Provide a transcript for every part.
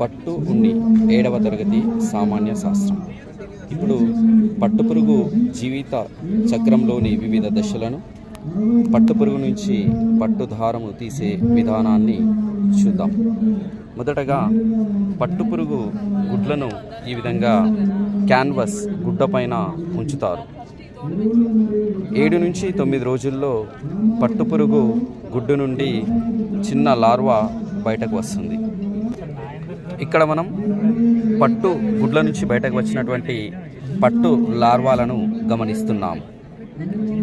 పట్టు ఉన్ని ఏడవ తరగతి సామాన్య శాస్త్రం. ఇప్పుడు పట్టుపురుగు జీవిత చక్రంలోని వివిధ దశలను పట్టుపురుగు నుంచి పట్టు దారము తీసే విధానాన్ని చూద్దాం. మొదటగా పట్టుపురుగు గుడ్లను ఈ విధంగా క్యాన్వస్ గుడ్డ పైన ఉంచుతారు. ఏడు నుంచి తొమ్మిది రోజుల్లో పట్టుపురుగు గుడ్డు నుండి చిన్న లార్వా బయటకు వస్తుంది. ఇక్కడ మనం పట్టు గుడ్ల నుంచి బయటకు వచ్చినటువంటి పట్టు లార్వాలను గమనిస్తున్నాం.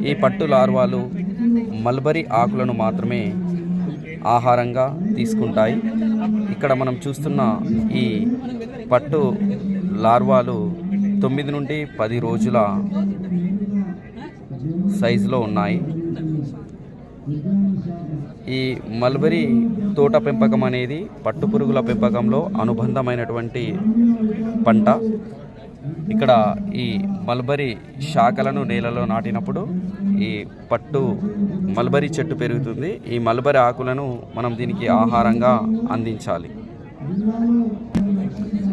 ఈ పట్టు లార్వాలు మల్బరీ ఆకులను మాత్రమే ఆహారంగా తీసుకుంటాయి. ఇక్కడ మనం చూస్తున్న ఈ పట్టు లార్వాలు తొమ్మిది నుండి పది రోజుల సైజులో ఉన్నాయి. ఈ మల్బరీ తోట పెంపకం అనేది పట్టుపురుగుల పెంపకంలో అనుబంధమైనటువంటి పంట. ఇక్కడ ఈ మల్బరీ శాఖలను నేలలో నాటినప్పుడు ఈ పట్టు మల్బరీ చెట్టు పెరుగుతుంది. ఈ మల్బరీ ఆకులను మనం దీనికి ఆహారంగా అందించాలి.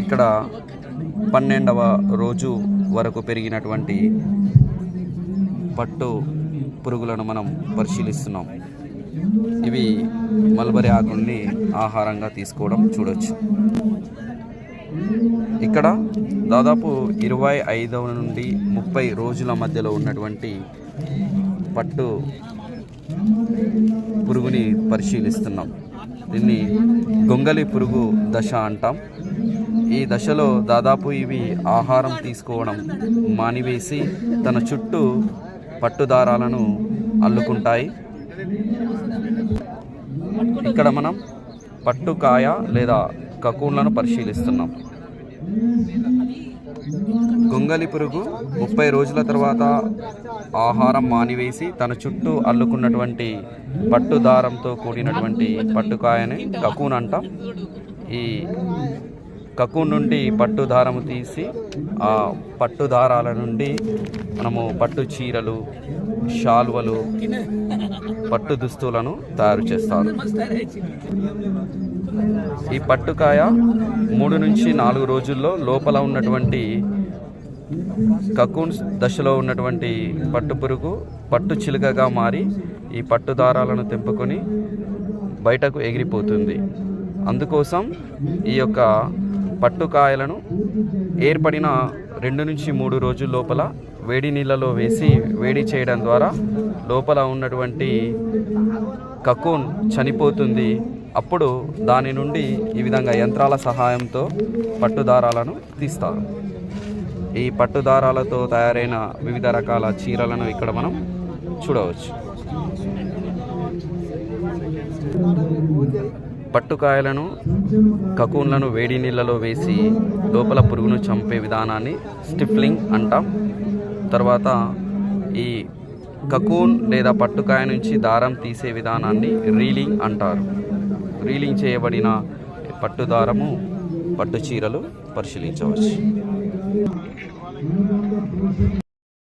ఇక్కడ పన్నెండవ రోజు వరకు పెరిగినటువంటి పట్టు పురుగులను మనం పరిశీలిస్తున్నాం. ఇవి మల్బరీ ఆకుల్ని ఆహారంగా తీసుకోవడం చూడవచ్చు ఇక్కడ దాదాపు ఇరవై ఐదవ నుండి ముప్పై రోజుల మధ్యలో ఉన్నటువంటి పట్టు పురుగుని పరిశీలిస్తున్నాం. దీన్ని గొంగలి పురుగు దశ అంటాం. ఈ దశలో దాదాపు ఇవి ఆహారం తీసుకోవడం మానివేసి తన చుట్టూ పట్టుదారాలను అల్లుకుంటాయి. ఇక్కడ మనం పట్టుకాయ లేదా కకూన్లను పరిశీలిస్తున్నాం. గొంగలి పురుగు ముప్పై రోజుల తర్వాత ఆహారం మానివేసి తన చుట్టూ అల్లుకున్నటువంటి పట్టు దారంతో కూడినటువంటి పట్టుకాయని కకూన్ అంటాం. ఈ కకూన్ నుండి పట్టు దారము తీసి ఆ పట్టు దారాల నుండి మనము పట్టు చీరలు శాల్వలు పట్టు దుస్తులను తయారు చేస్తారు. ఈ పట్టుకాయ మూడు నుంచి నాలుగు రోజుల్లో లోపల ఉన్నటువంటి కకూన్ దశలో ఉన్నటువంటి పట్టు పురుగు పట్టు చిలుకగా మారి ఈ పట్టు దారాలను తెంపుకొని బయటకు ఎగిరిపోతుంది. అందుకోసం ఈ యొక్క పట్టుకాయలను ఏర్పడిన రెండు నుంచి మూడు రోజుల లోపల వేడి నీళ్ళలో వేసి వేడి చేయడం ద్వారా లోపల ఉన్నటువంటి కకూన్ చనిపోతుంది. అప్పుడు దాని నుండి ఈ విధంగా యంత్రాల సహాయంతో పట్టుదారాలను తీస్తారు. ఈ పట్టుదారాలతో తయారైన వివిధ రకాల చీరలను ఇక్కడ మనం చూడవచ్చు. పట్టుకాయలను కకూన్లను వేడి నీళ్ళలో వేసి లోపల పురుగును చంపే విధానాన్ని స్టిఫ్లింగ్ అంటాం. తర్వాత ఈ కకూన్ లేదా పట్టుకాయ నుంచి దారం తీసే విధానాన్ని రీలింగ్ అంటారు. రీలింగ్ చేయబడిన పట్టు దారము పట్టు చీరలు పరిశీలించవచ్చు.